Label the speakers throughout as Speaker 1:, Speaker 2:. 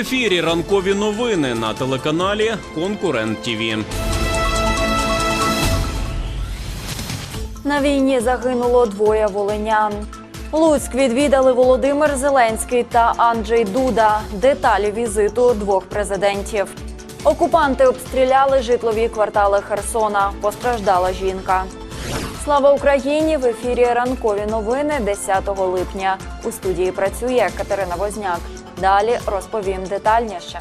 Speaker 1: Ефірі ранкові новини на телеканалі Конкурент ТІВІ.
Speaker 2: На війні загинуло двоє волинян. Луцьк відвідали Володимир Зеленський та Анджей Дуда. Деталі візиту двох президентів. Окупанти обстріляли житлові квартали Херсона. Постраждала жінка. Слава Україні! В ефірі ранкові новини 10 липня. У студії працює Катерина Возняк. Далі розповім детальніше.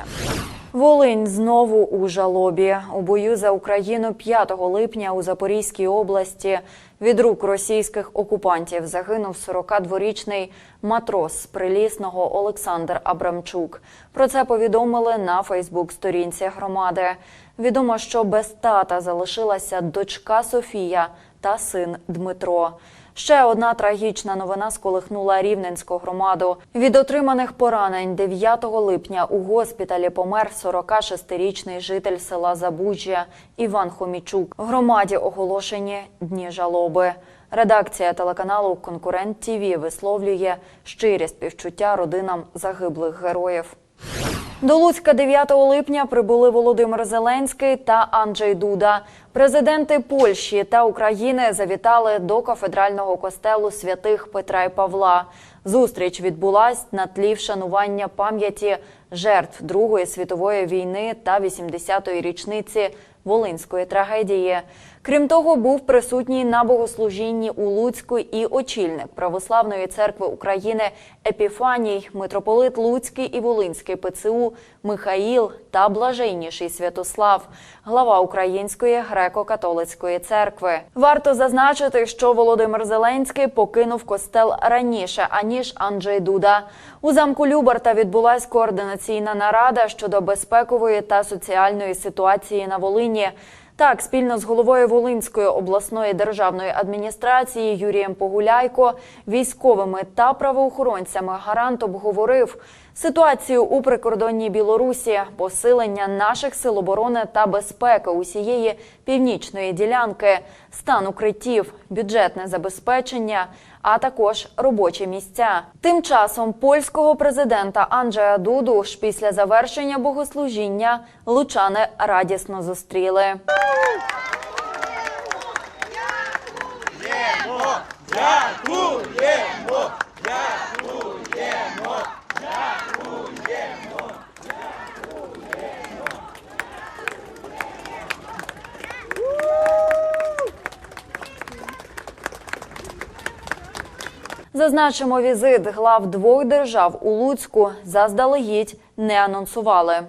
Speaker 2: Волинь знову у жалобі. У бою за Україну 5 липня у Запорізькій області від рук російських окупантів загинув 42-річний матрос з Прилісного Олександр Абрамчук. Про це повідомили на Фейсбук-сторінці громади. Відомо, що без тата залишилася дочка Софія та син Дмитро. Ще одна трагічна новина сколихнула рівненську громаду. Від отриманих поранень 9 липня у госпіталі помер 46-річний житель села Забужжя Іван Хомічук. Громаді оголошені дні жалоби. Редакція телеканалу Конкурент ТІВІ висловлює щирі співчуття родинам загиблих героїв. До Луцька 9 липня прибули Володимир Зеленський та Анджей Дуда. Президенти Польщі та України завітали до кафедрального костелу святих Петра і Павла. Зустріч відбулась на тлі вшанування пам'яті жертв Другої світової війни та 80-ї річниці Волинської трагедії. Крім того, був присутній на богослужінні у Луцьку і очільник Православної церкви України Епіфаній, митрополит Луцький і Волинський ПЦУ Михаїл та блаженніший Святослав, глава Української греко-католицької церкви. Варто зазначити, що Володимир Зеленський покинув костел раніше аніж Анджей Дуда. У замку Любарта відбулась координаційна нарада щодо безпекової та соціальної ситуації на Волині. Так, спільно з головою Волинської обласної державної адміністрації Юрієм Погуляйко, військовими та правоохоронцями гарант обговорив ситуацію у прикордонній Білорусі, посилення наших сил оборони та безпеки усієї північної ділянки, стан укриттів, бюджетне забезпечення, а також робочі місця. Тим часом польського президента Анджея Дуду ж після завершення богослужіння лучани радісно зустріли. Зазначимо, візит глав двох держав у Луцьку заздалегідь не анонсували.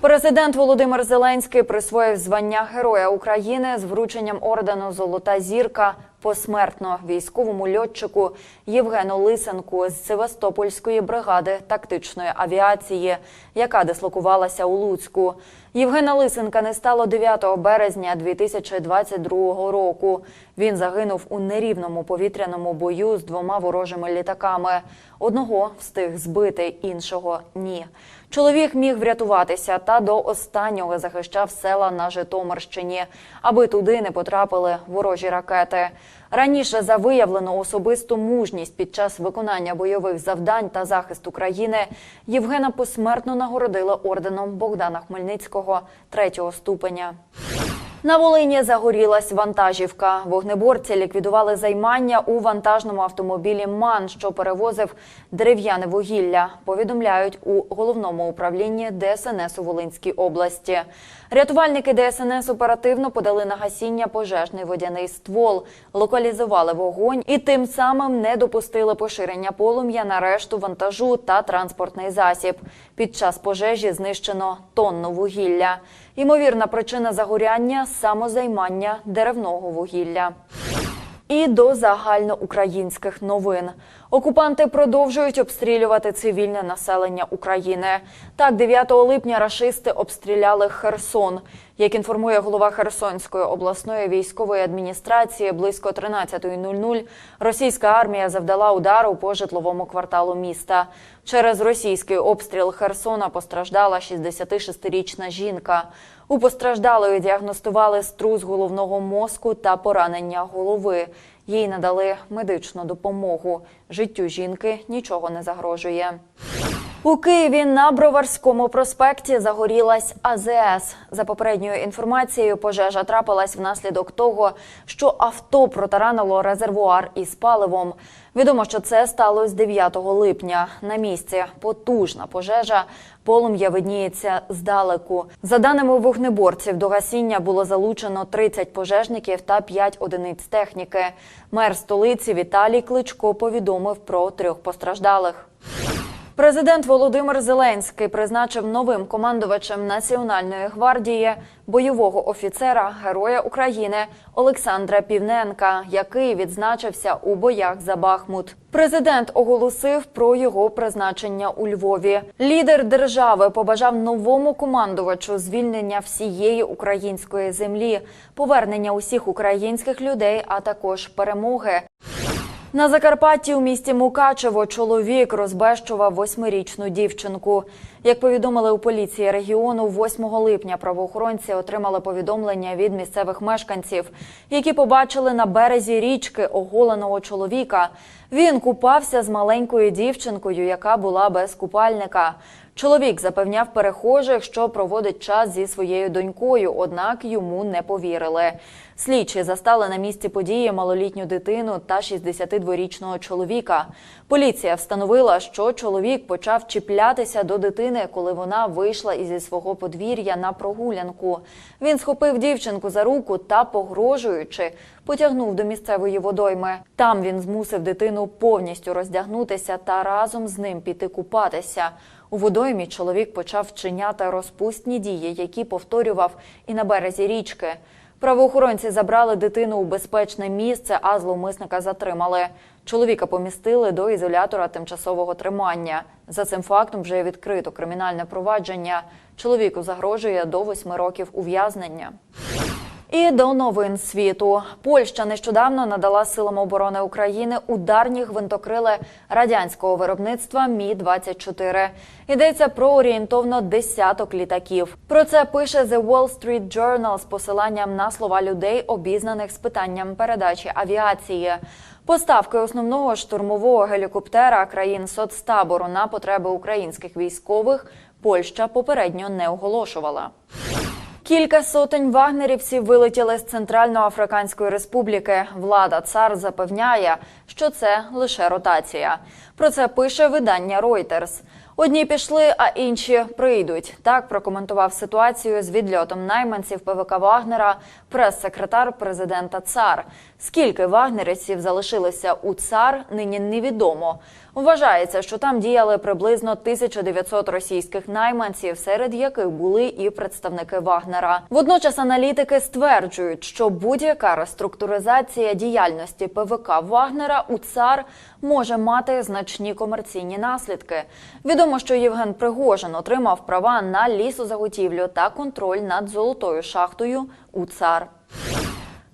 Speaker 2: Президент Володимир Зеленський присвоїв звання Героя України з врученням ордену Золота зірка посмертно військовому льотчику Євгену Лисенку з Севастопольської бригади тактичної авіації, яка дислокувалася у Луцьку. Євгена Лисенка не стало 9 березня 2022 року. Він загинув у нерівному повітряному бою з двома ворожими літаками. Одного встиг збити, іншого ні. Чоловік міг врятуватися та до останнього захищав села на Житомирщині, аби туди не потрапили ворожі ракети. Раніше за виявлену особисту мужність під час виконання бойових завдань та захисту країни Євгена посмертно нагородила орденом Богдана Хмельницького третього ступеня. На Волині загорілась вантажівка. Вогнеборці ліквідували займання у вантажному автомобілі МАН, що перевозив дерев'яне вугілля. Повідомляють у головному управлінні ДСНС у Волинській області. Рятувальники ДСНС оперативно подали на гасіння пожежний водяний ствол, локалізували вогонь і тим самим не допустили поширення полум'я на решту вантажу та транспортний засіб. Під час пожежі знищено тонну вугілля. Ймовірна причина загоряння самозаймання деревного вугілля. І до загальноукраїнських новин. Окупанти продовжують обстрілювати цивільне населення України. Так, 9 липня рашисти обстріляли Херсон. Як інформує голова Херсонської обласної військової адміністрації, близько 13.00 російська армія завдала удару по житловому кварталу міста. Через російський обстріл Херсона постраждала 66-річна жінка. У постраждалої діагностували струс головного мозку та поранення голови. Їй надали медичну допомогу. Життю жінки нічого не загрожує. У Києві на Броварському проспекті загорілась АЗС. За попередньою інформацією, пожежа трапилась внаслідок того, що авто протаранило резервуар із паливом. Відомо, що це сталося 9 липня. На місці потужна пожежа. Полум'я видніється здалеку. За даними вогнеборців, до гасіння було залучено 30 пожежників та 5 одиниць техніки. Мер столиці Віталій Кличко повідомив про трьох постраждалих. Президент Володимир Зеленський призначив новим командувачем Національної гвардії бойового офіцера Героя України Олександра Півненка, який відзначився у боях за Бахмут. Президент оголосив про його призначення у Львові. Лідер держави побажав новому командувачу звільнення всієї української землі, повернення усіх українських людей, а також перемоги. На Закарпатті у місті Мукачево чоловік розбещував восьмирічну дівчинку. Як повідомили у поліції регіону, 8 липня правоохоронці отримали повідомлення від місцевих мешканців, які побачили на березі річки оголеного чоловіка. Він купався з маленькою дівчинкою, яка була без купальника. Чоловік запевняв перехожих, що проводить час зі своєю донькою, однак йому не повірили. Слідчі застали на місці події малолітню дитину та 62-річного чоловіка. Поліція встановила, що чоловік почав чіплятися до дитини, коли вона вийшла із свого подвір'я на прогулянку. Він схопив дівчинку за руку та, погрожуючи, потягнув до місцевої водойми. Там він змусив дитину повністю роздягнутися та разом з ним піти купатися. У водоймі чоловік почав вчиняти розпустні дії, які повторював і на березі річки. Правоохоронці забрали дитину у безпечне місце, а зловмисника затримали. Чоловіка помістили до ізолятора тимчасового тримання. За цим фактом вже відкрито кримінальне провадження. Чоловіку загрожує до восьми років ув'язнення. І до новин світу Польща нещодавно надала силам оборони України ударні гвинтокрили радянського виробництва Мі 24 Йдеться про орієнтовно десяток літаків. Про це пише The Wall Street Journal з посиланням на слова людей, обізнаних з питанням передачі авіації. Поставки основного штурмового гелікоптера країн соцтабору на потреби українських військових Польща попередньо не оголошувала. Кілька сотень вагнерівців вилетіли з Центральноафриканської республіки. Влада цар запевняє, що це лише ротація. Про це пише видання Reuters. Одні пішли, а інші прийдуть. Так прокоментував ситуацію з відльотом найманців ПВК Вагнера прес-секретар президента ЦАР. Скільки вагнерівців залишилося у ЦАР, нині невідомо. Вважається, що там діяли приблизно 1900 російських найманців, серед яких були і представники Вагнера. Водночас аналітики стверджують, що будь-яка реструктуризація діяльності ПВК Вагнера у ЦАР може мати значні комерційні наслідки. Відомо, що Євген Пригожин отримав права на лісозаготівлю та контроль над золотою шахтою у ЦАР.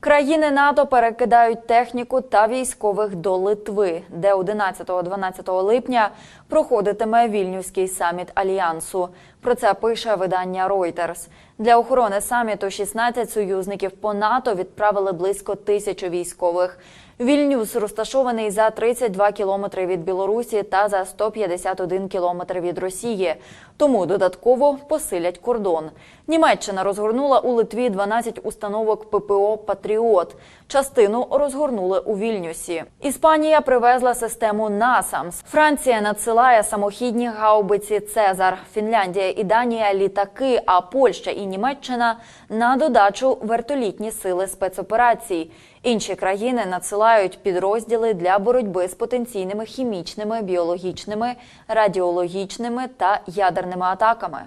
Speaker 2: Країни НАТО перекидають техніку та військових до Литви, де 11-12 липня проходитиме вільнюський саміт альянсу. Про це пише видання Reuters. Для охорони саміту 16 союзників по НАТО відправили близько тисячі військових. Вільнюс розташований за 32 кілометри від Білорусі та за 151 кілометр від Росії. Тому додатково посилять кордон. Німеччина розгорнула у Литві 12 установок ППО Патріот. Частину розгорнули у Вільнюсі. Іспанія привезла систему НАСАМС. Франція надсилає самохідні гаубиці Цезар. Фінляндія і Данія літаки. А Польща і Німеччина на додачу вертолітні сили спецоперацій. Інші країни надсилають підрозділи для боротьби з потенційними хімічними, біологічними, радіологічними та ядерними атаками.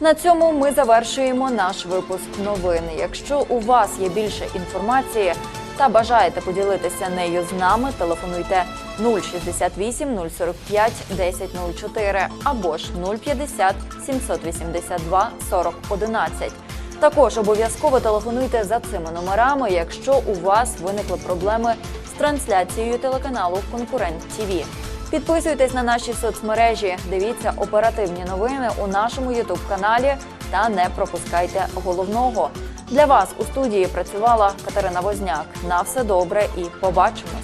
Speaker 2: На цьому ми завершуємо наш випуск новин. Якщо у вас є більше інформації та бажаєте поділитися нею з нами, телефонуйте 068 045 1004 або ж 050 782 40 11. Також обов'язково телефонуйте за цими номерами, якщо у вас виникли проблеми з трансляцією телеканалу Конкурент ТІВІ. Підписуйтесь на наші соцмережі, дивіться оперативні новини у нашому Ютуб каналі та не пропускайте головного. Для вас у студії працювала Катерина Возняк. На все добре і побачимось.